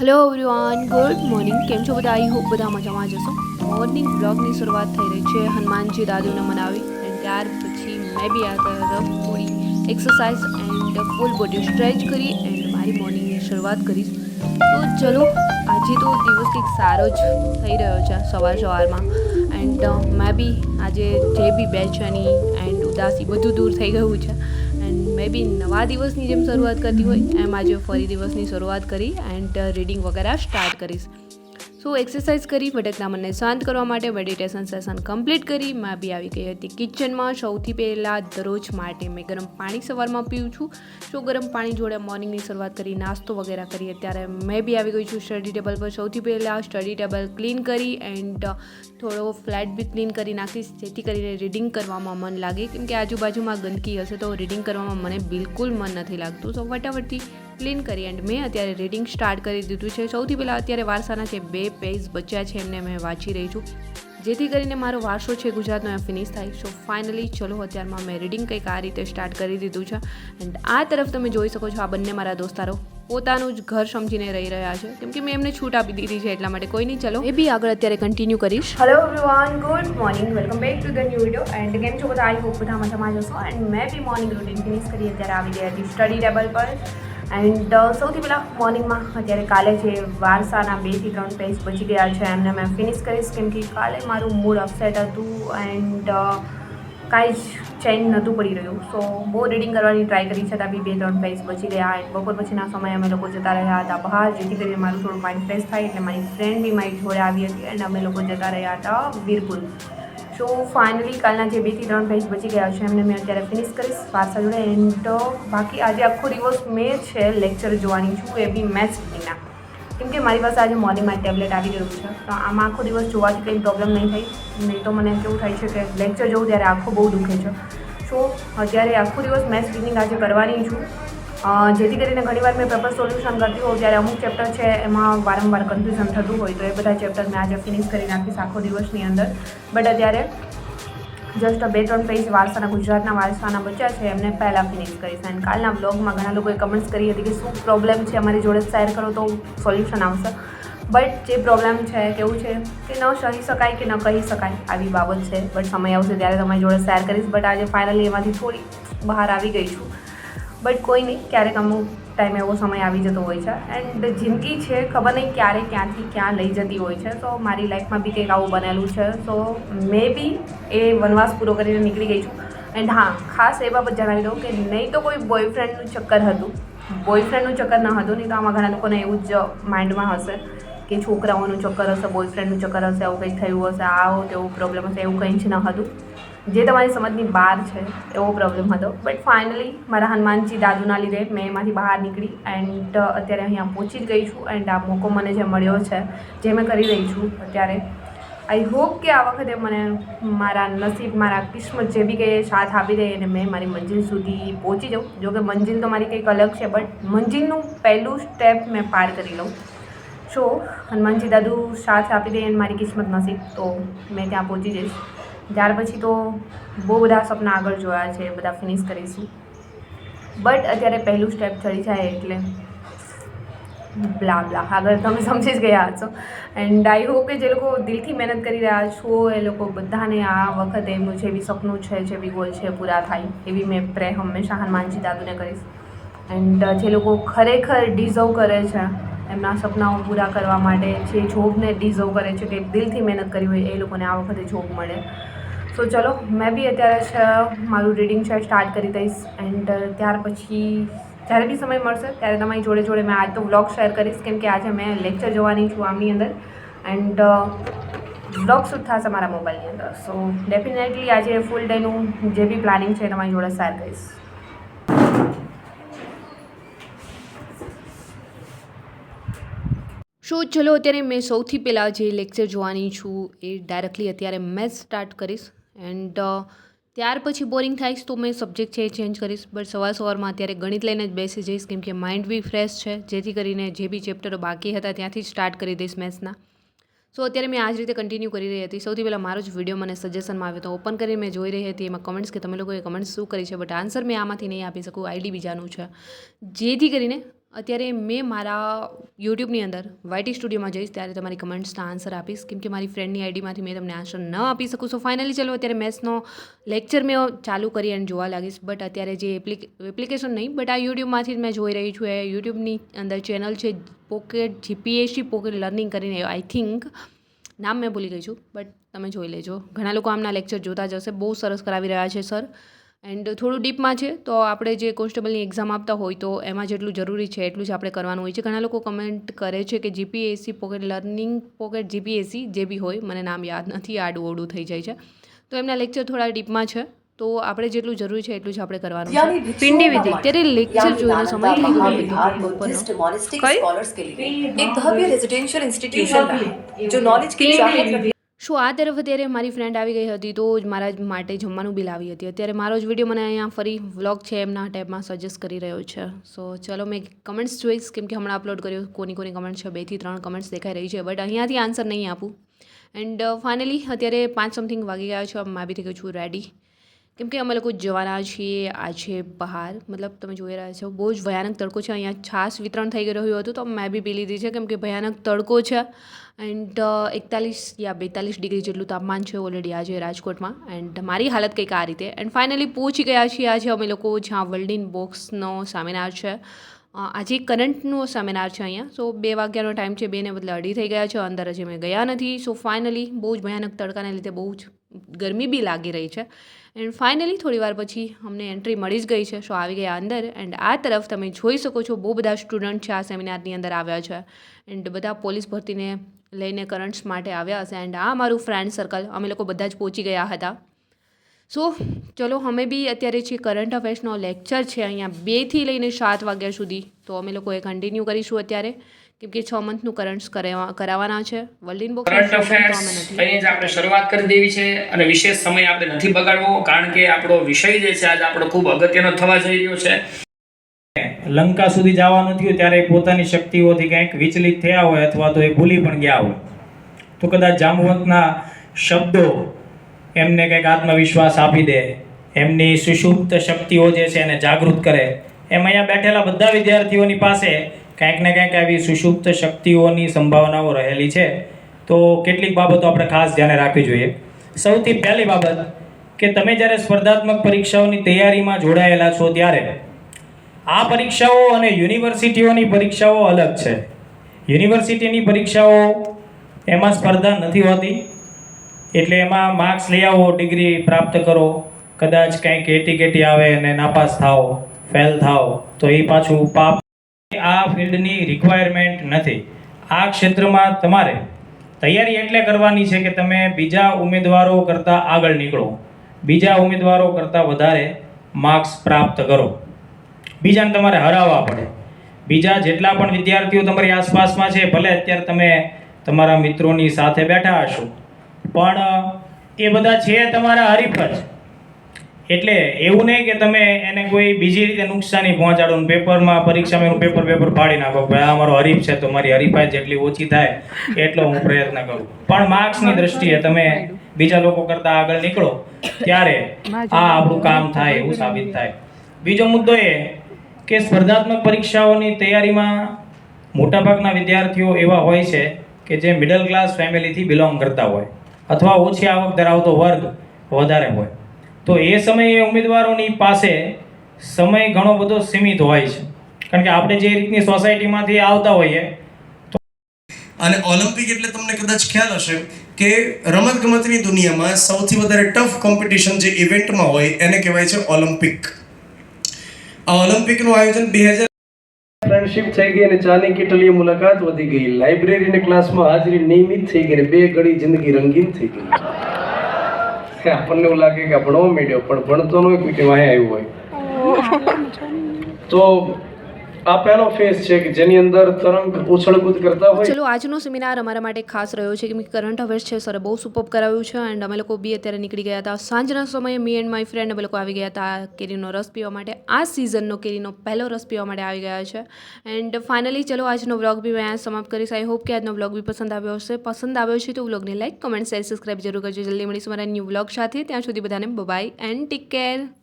Hello everyone good morning કેમ છો બધા? આઈ હોપ બધા મજામાં જશો મોર્નિંગ બ્લોગની શરૂઆત થઈ રહી છે. હનુમાનજી દાદુને મનાવી. અને ત્યાર પછી મેં બી આ તરફ થોડી exercise and full body stretch કરી એન્ડ મારી મોર્નિંગની શરૂઆત કરીશ. તો ચલો, આજે તો દિવસ કંઈક સારો જ થઈ રહ્યો છે સવાર સવારમાં. એન્ડ મેં બી આજે જે બી બેચેની એન્ડ ઉદાસી બધું દૂર થઈ ગયું છે. એન્ડ મેં બી નવા દિવસની જેમ શરૂઆત કરતી હોય, એમ આજે ફરી દિવસની શરૂઆત કરી એન્ડ રીડિંગ વગેરે સ્ટાર્ટ કરીશ. સો એક્સરસાઇઝ કરી ભટકના મનને શાંત કરવા માટે મેડિટેશન સેશન કમ્પ્લીટ કરી. મેં બી આવી ગઈ હતી કિચનમાં સૌથી પહેલાં દરરોજ માટે મેં ગરમ પાણી સવારમાં પીવું છું. સો ગરમ પાણી જોડે મોર્નિંગની શરૂઆત કરી, નાસ્તો વગેરે કરીએ, ત્યારે મેં બી આવી ગઈ છું સ્ટડી ટેબલ પર. સૌથી પહેલાં સ્ટડી ટેબલ ક્લીન કરી એન્ડ થોડો ફ્લેટ બી ક્લીન કરી નાખીશ, જેથી કરીને રીડિંગ કરવામાં મન લાગે. કેમ કે આજુબાજુમાં ગંદકી હશે તો રીડિંગ કરવામાં મને બિલકુલ મન નથી લાગતું. સો ફટાફટથી ક્લીન કરી એન્ડ મેં અત્યારે રીડિંગ સ્ટાર્ટ કરી દીધું છે. સૌથી પહેલાં અત્યારે વારસાના જે બે પેજ બચ્યા છે એમને મેં વાંચી રહી છું. જેથી કરીને મારો વારસો છે ગુજરાતનો એ ફિનિશ થાય. સો ફાઇનલી ચલો અત્યારમાં મેં રીડિંગ કંઈક આ રીતે સ્ટાર્ટ કરી દીધું છે. એન્ડ આ તરફ તમે જોઈ શકો છો આ બંને મારા દોસ્તારો પોતાનું જ ઘર સમજીને રહી રહ્યા છે. કેમ કે મેં એમને છૂટ આપી દીધી છે એટલા માટે. કોઈ નહીં ચલો. એ બી આગળ અત્યારે કન્ટિન્યુ કરીશ. Hello everyone good morning welcome back to the new video and કેમ છો બધા? આઈ હોપ બધા મજામાં જશો. એન્ડ મેં બી મોર્નિંગ રૂટીન ફિનિશ કરી. અત્યારે આવી ગઈ હતી સ્ટડી ટેબલ પર. એન્ડ સૌથી પહેલાં મોર્નિંગમાં અત્યારે કાલે જે વારસાના બેથી ત્રણ પેજ બચી ગયા છે, એમને મેં ફિનિશ કરીશ કેમ કે કાલે મારું મૂડ અપસેટ હતું એન્ડ કાંઈ જ ચેન્જ નહોતું પડી રહ્યું. સો બહુ રીડિંગ કરવાની ટ્રાય કરી, છતાં બી બે ત્રણ પેજ બચી ગયા એન્ડ બપોર પછીના સમયે અમે લોકો જતા રહ્યા હતા બહાર, જેથી કરીને મારું થોડું માઇન્ડ ફ્રેશ થાય એટલે મારી ફ્રેન્ડ બી મારી જોડે આવી હતી એન્ડ અમે લોકો જતા રહ્યા હતા વીરપુર. સો ફાઇનલી કાલના જે બેથી ત્રણ પેજ બચી ગયા છે, એમને મેં અત્યારે ફિનિશ કરીશ. વારસા જોડે એન્ડ બાકી આજે આખો દિવસ મેં છે લેક્ચર જોવાની છું એ બી મેથ્સ રીડિંગના કેમ કે મારી પાસે આજે મોર્નિંગમાં ટેબ્લેટ આવી ગયું છે, તો આમાં આખો દિવસ જોવાથી કંઈ પ્રોબ્લેમ નહીં થાય. નહીં તો મને કેવું થાય છે કે લેક્ચર જોઉં ત્યારે આખો બહુ દુખે છે. સો અત્યારે આખો દિવસ મેથ્સ રીડિંગ આજે કરવાની છું. જેથી કરીને ઘણીવાર મેં પેપર સોલ્યુશન કરતી હોઉં ત્યારે અમુક ચેપ્ટર છે એમાં વારંવાર કન્ફ્યુઝન થતું હોય તો એ બધા ચેપ્ટર મેં આજે ફિનિશ કરી નાખીશ આખો દિવસની અંદર. બટ અત્યારે જસ્ટ બે ત્રણ પેજ વારસાના, ગુજરાતના વારસાના બચ્યા છે, એમને પહેલાં ફિનિશ કરીશ. અને કાલના બ્લોગમાં ઘણા લોકોએ કમેન્ટ્સ કરી હતી કે શું પ્રોબ્લેમ છે અમારી જોડે શેર કરો તો સોલ્યુશન આવશે. બટ જે પ્રોબ્લેમ છે, કેવું છે કે ન સહી શકાય કે ન કહી શકાય આવી બાબત છે. બટ સમય આવશે ત્યારે તમારી જોડે શેર કરીશ. બટ આજે ફાઇનલી એમાંથી થોડી બહાર આવી ગઈ છું. બટ કોઈ નહીં, ક્યારેક અમુક ટાઈમ એવો સમય આવી જતો હોય છે. એન્ડ જિંદગી છે, ખબર નહીં ક્યારે, ક્યાંથી, ક્યાં લઈ જતી હોય છે. તો મારી લાઈફમાં બી કંઈક આવું બનેલું છે. તો મે બી એ વનવાસ પૂરો કરીને નીકળી ગઈ છું. એન્ડ હા, ખાસ એ બાબત જણાવી દઉં કે નહીં તો કોઈ બોયફ્રેન્ડનું ચક્કર હતું. બોયફ્રેન્ડનું ચક્કર ન હતું, નહીં તો આમાં ઘણા લોકોને એવું જ માઇન્ડમાં હશે કે છોકરાઓનું ચક્કર હશે બોયફ્રેન્ડનું ચક્કર હશે, આવું કંઈક થયું હશે, આવો તેવું પ્રોબ્લેમ હશે, એવું કંઈ જ ન હતું. જે તમારી સમજની બહાર છે, એવો પ્રોબ્લેમ હતો. બટ ફાઇનલી મારા હનુમાનજી દાદુના લીધે મેં એમાંથી બહાર નીકળી એન્ડ અત્યારે અહીંયા પહોંચી જ ગઈ છું એન્ડ આ મોકો મને જે મળ્યો છે, જે મેં કરી રહી છું અત્યારે. આઈ હોપ કે આ વખતે મને મારા નસીબ, મારા કિસ્મત જે બી કંઈ સાથ આપી દે અને મેં મારી મંજિલ સુધી પહોંચી જાઉં. જો કે મંજિલ તો મારી કંઈક અલગ છે બટ મંજિલનું પહેલું સ્ટેપ મેં પાર કરી લઉં. સો હનુમાનજી દાદુ સાથ આપી દે અને મારી કિસ્મત નસીબ, તો મેં ત્યાં પહોંચી જઈશ. ત્યાર પછી તો બહુ બધા સપના આગળ જોયા છે, બધા ફિનિશ કરીશું. બટ અત્યારે પહેલું સ્ટેપ ચડી જાય એટલે બ્લા બ્લા આગળ તમે સમજી જ ગયા હશો. એન્ડ આઈ હોપ કે જે લોકો દિલથી મહેનત કરી રહ્યા છો, એ લોકો બધાને આ વખતે એમનું જે બી સપનું છે, જેવી ગોલ છે પૂરા થાય, એવી મેં પ્રે હંમેશા હનુમાનજી દાદુને કરીશ. એન્ડ જે લોકો ખરેખર ડિઝર્વ કરે છે, એમના સપનાઓ પૂરા કરવા માટે, જે જોબને ડિઝર્વ કરે છે કે દિલથી મહેનત કરી હોય, એ લોકોને આ વખતે જોબ મળે. સો ચલો, મેં બી અત્યારે મારું રીડિંગ છે સ્ટાર્ટ કરી દઈશ. એન્ડ ત્યાર પછી, જ્યારે બી સમય મળશે, ત્યારે તમારી જોડે જોડે મેં આજ તો વ્લોગ શેર કરીશ, કેમ કે આજે મેં લેક્ચર જોવાની છું આમની અંદર. એન્ડ વ્લોગ શૂટ થશે મારા મોબાઈલની અંદર. સો ડેફિનેટલી આજે ફૂલ ડેનું જે બી પ્લાનિંગ છે તમારી જોડે શેર કરીશ. સો ચલો, અત્યારે મેં સૌથી પહેલાં જે લેક્ચર જોવાની છું, એ ડાયરેક્ટલી અત્યારે મેં સ્ટાર્ટ કરીશ. એન્ડ ત્યાર પછી બોરિંગ થાય તો મેં સબ્જેક્ટ છે એ ચેન્જ કરીશ. બટ સવાર સવારમાં અત્યારે ગણિત લઈને જ બેસી જઈશ, કેમ કે માઇન્ડ બી ફ્રેશ છે. જેથી કરીને જે બી ચેપ્ટરો બાકી હતા ત્યાંથી સ્ટાર્ટ કરી દઈશ મેથ્સના સો અત્યારે મેં આ જ રીતે કન્ટિન્યુ કરી રહી હતી. સૌથી પહેલાં મારો જ વીડિયો મને સજેશનમાં આવ્યો તો ઓપન કરીને મેં જોઈ રહી હતી. એમાં કમેન્ટ્સ કે તમે લોકોએ કમેન્ટ્સ શું કરી છે? બટ આન્સર મેં આમાંથી નહીં આપી શકું. આઈડી બીજાનું છે. જેથી કરીને અત્યારે મેં મારા યુટ્યુબની અંદર વાયટી સ્ટુડિયોમાં જઈશ ત્યારે તમારી કમેન્ટ્સના આન્સર આપીશ. કેમ કે મારી ફ્રેન્ડની આઈડીમાંથી મેં તમને આન્સર ન આપી શકું. સો ફાઇનલી ચલો, અત્યારે મેથ્સનો લેક્ચર મેં ચાલુ કરી અને જોવા લાગીશ. બટ અત્યારે જે એપ્લિક એપ્લિકેશન નહીં બટ આ યુટ્યુબમાંથી જ મેં જોઈ રહી છું. એ યુટ્યુબની અંદર ચેનલ છે પોકેટ જીપીએસસી પોકેટ લર્નિંગ કરીને. આઈ થિંક નામ મેં ભૂલી ગઈ છું બટ તમે જોઈ લેજો. ઘણા લોકો આમના લેક્ચર જોતા જશે બહુ સરસ કરાવી રહ્યા છે સર એન્ડ થોડું ડીપમાં છે તો આપણે જે કોન્સ્ટેબલની એક્ઝામ આપતા હોય તો એમાં જેટલું જરૂરી છે એટલું જ આપણે કરવાનું હોય છે ઘણા લોકો કમેન્ટ કરે છે કે GPSC pocket learning pocket GPSC જે બી હોય મને નામ યાદ નથી આડું ઓડું થઈ જાય છે તો એમના લેક્ચર થોડા ડીપમાં છે તો આપણે જેટલું જરૂરી છે એટલું જ આપણે કરવાનું यानी છે પિંડી વિજય ત્યારે લેક્ચર જોઈને સમય થઈ ગયો बिहार હતો बुद्धिस्ट બપોરનો मोनिस्टिक कई? स्कॉलर्स के लिए एक भव्य रेजिडेंशियल इंस्टीट्यूशन रहा जो नॉलेज की चाहत શું આ તરફ અત્યારે મારી ફ્રેન્ડ આવી ગઈ હતી તો જ મારા માટે જમવાનું બિલ આવી હતી. અત્યારે મારો જ વીડિયો મને અહીંયા ફરી વ્લોગ છે એમના ટેબમાં સજેસ્ટ કરી રહ્યો છે. સો ચલો મેં કમેન્ટ્સ જોઈશ કેમ કે હમણાં અપલોડ કર્યો, કોની કોની કમેન્ટ છે, બેથી ત્રણ કમેન્ટ્સ દેખાઈ રહી છે બટ અહીંયાથી આન્સર નહીં આપું. એન્ડ ફાઇનલી અત્યારે પાંચ સમથિંગ વાગી ગયા છે મેં બી થઈ ગયું છું રેડી કેમ કે અમે લોકો જવાના છીએ આજે બહાર. મતલબ તમે જોઈ રહ્યા છો, બહુ જ ભયાનક તડકો છે. અહીંયા છાશ વિતરણ થઈ રહ્યું હતું તો મેં બી પી લીધી છે, કેમ કે ભયાનક તડકો છે. એન્ડ એકતાલીસ યા બેતાલીસ ડિગ્રી જેટલું તાપમાન છે ઓલરેડી આજે રાજકોટમાં. એન્ડ મારી હાલત કંઈક આ રીતે. એન્ડ ફાઇનલી પહોંચી ગયા છીએ આજે અમે લોકો જ્યાં વર્લ્ડ ઇન બોક્સનો સેમિનાર છે આજે કરંટનો સેમિનાર છે અહીંયા. સો બે વાગ્યાનો ટાઈમ છે, બેને બદલે અઢી થઈ ગયા છે. અંદર હજી મેં ગયા નથી. સો ફાઇનલી બહુ જ ભયાનક તડકાને લીધે બહુ જ ગરમી બી લાગી રહી છે. એન્ડ ફાઇનલી થોડી વાર પછી અમને એન્ટ્રી મળી જ ગઈ છે. સો આવી ગયા અંદર. એન્ડ આ તરફ તમે જોઈ શકો છો બહુ બધા સ્ટુડન્ટ છે આ સેમિનારની અંદર આવ્યા છે. એન્ડ બધા પોલીસ ભરતીને લઈને કરંટ્સ માટે આવ્યા હશે. એન્ડ આ મારું ફ્રેન્ડ સર્કલ અમે લોકો બધા જ પહોંચી ગયા હતા. સો ચલો, અમે બી અત્યારે જે કરંટ અફેર્સનો લેક્ચર છે અહીંયા બેથી લઈને સાત વાગ્યા સુધી. તો અમે લોકો એ કન્ટિન્યુ કરીશું અત્યારે. કેમ કે છ મંથનું કરંટ્સ કરાવવાના છે. વર્લ્ડ બોક્સ કરંટ અફેર્સ અહીં જ આપણે શરૂઆત કરી દેવી છે અને વિશેષ સમય આપણે નથી બગાડવો કારણ કે આપણો વિષય જે છે આજે આપણો ખૂબ અગત્યનો થવા જઈ રહ્યો છે. લંકા સુધી જવાનું થયું ત્યારે એ પોતાની શક્તિઓથી કંઈક વિચલિત થયા હોય અથવા તો એ ભૂલી પણ ગયા હોય. તો કદાચ જામવંતના શબ્દો એમને કંઈક આત્મવિશ્વાસ આપી દે એમની સુષુપ્ત શક્તિઓ જે છે એને જાગૃત કરે. એમ અહીંયા બેઠેલા બધા વિદ્યાર્થીઓની પાસે કંઈક ને કંઈક આવી સુષુપ્ત શક્તિઓની સંભાવનાઓ રહેલી છે. તો કેટલીક બાબતો આપણે ખાસ ધ્યાને રાખવી જોઈએ. સૌથી પહેલી બાબત કે તમે જ્યારે સ્પર્ધાત્મક પરીક્ષાઓની તૈયારીમાં જોડાયેલા છો ત્યારે આ પરીક્ષાઓ અને યુનિવર્સિટીઓની પરીક્ષાઓ અલગ છે. યુનિવર્સિટીની પરીક્ષાઓ એમાં સ્પર્ધા નથી હોતી. એટલે એમાં માર્ક્સ લઈ આવો, ડિગ્રી પ્રાપ્ત કરો. કદાચ કંઈક એટી કેટી આવે અને નાપાસ થાઓ, ફેલ થાઓ, તો એ પાછું પાપ આ ફિલ્ડની રિક્વાયરમેન્ટ નથી. આ ક્ષેત્રમાં તમારે તૈયારી એટલે કરવાની છે કે તમે બીજા ઉમેદવારો કરતાં આગળ નીકળો. બીજા ઉમેદવારો કરતાં વધારે માર્ક્સ પ્રાપ્ત કરો. બીજાને તમારે હરાવવા પડે. બીજા જેટલા પણ વિદ્યાર્થીઓ તમારી આસપાસમાં છે, ભલે અત્યારે તમે તમારા મિત્રોની સાથે બેઠા હશો. પણ એ બધા છે તમારા હરીફ જ. એટલે એવું નહીં કે તમે એને કોઈ બીજી રીતે નુકસાની પહોંચાડો પેપરમાં પરીક્ષામાં એનું પેપર પેપર ફાડી નાખો ભાઈ આ મારો હરીફ છે તો મારી હરીફાઈ જેટલી ઓછી થાય એટલો હું પ્રયત્ન કરું. પણ માર્ક્સની દ્રષ્ટિએ તમે બીજા લોકો કરતાં આગળ નીકળો ત્યારે આ આપણું કામ થાય એવું સાબિત થાય. બીજો મુદ્દો એ કે સ્પર્ધાત્મક પરીક્ષાઓની તૈયારીમાં મોટાભાગના વિદ્યાર્થીઓ એવા હોય છે કે જે મિડલ ક્લાસ ફેમિલીથી બિલોંગ કરતા હોય અથવા ઓછી આવક ધરાવતો વર્ગ વધારે હોય. તો એ સમયે ઉમેદવારોની પાસે સમય ઘણો બધો સીમિત હોય છે. કારણ કે આપણે જે રીતની સોસાયટીમાંથી આવતા હોઈએ અને ઓલિમ્પિક એટલે તમને કદાચ ખ્યાલ હશે કે રમત ગમતની દુનિયામાં સૌથી વધારે ટફ કોમ્પિટિશન જે ઇવેન્ટમાં હોય એને કહેવાય છે ઓલિમ્પિક. આ ઓલિમ્પિકનું આયોજન બે હજાર ફ્રેન્ડશિપ થઈ ગઈ અને ચાની કીટલીએ મુલાકાત વધી ગઈ. લાઇબ્રેરી ને ક્લાસમાં હાજરી નિયમિત થઈ ગઈ અને બે ઘડી જિંદગી રંગીન થઈ ગઈ. આપણને એવું લાગે કે ભણવો માંડ્યો પણ ભણતો ન હોય. કે વાંહે આવ્યું હોય તો આ પહેલો ફેઝ છે કે જેની અંદર તરંગ ઉછળકૂદ કરતા હોય. ચલો, આજનો સેમિનાર અમારા માટે ખાસ રહ્યો છે કે કરંટ અફેર્સ છે, સર બહુ સુપર કરાવ્યું છે એન્ડ અમે લોકો બી અત્યારે નીકળી ગયા હતા. સાંજના સમયે મી એન્ડ માય ફ્રેન્ડ અમે લોકો આવી ગયા હતા કેરીનો રસ પીવા માટે. આ સિઝનનો કેરીનો પહેલો રસ પીવા માટે આવી ગયા છે. એન્ડ ફાઇનલી ચલો, આજનો વ્લોગ બી મેં સમાપ્ત કરીશ. આઈ હોપ કે આજનો વ્લોગ બી પસંદ આવ્યો હશે. પસંદ આવ્યો છે તો વ્લોગને લાઈક કમેન્ટ શેર સબસ્ક્રાઈબ જરૂર કરજો. જલ્દી મળીશું મારા ન્યૂ વ્લોગ સાથે. ત્યાં સુધી બધાને બાય એન્ડ ટેક કેર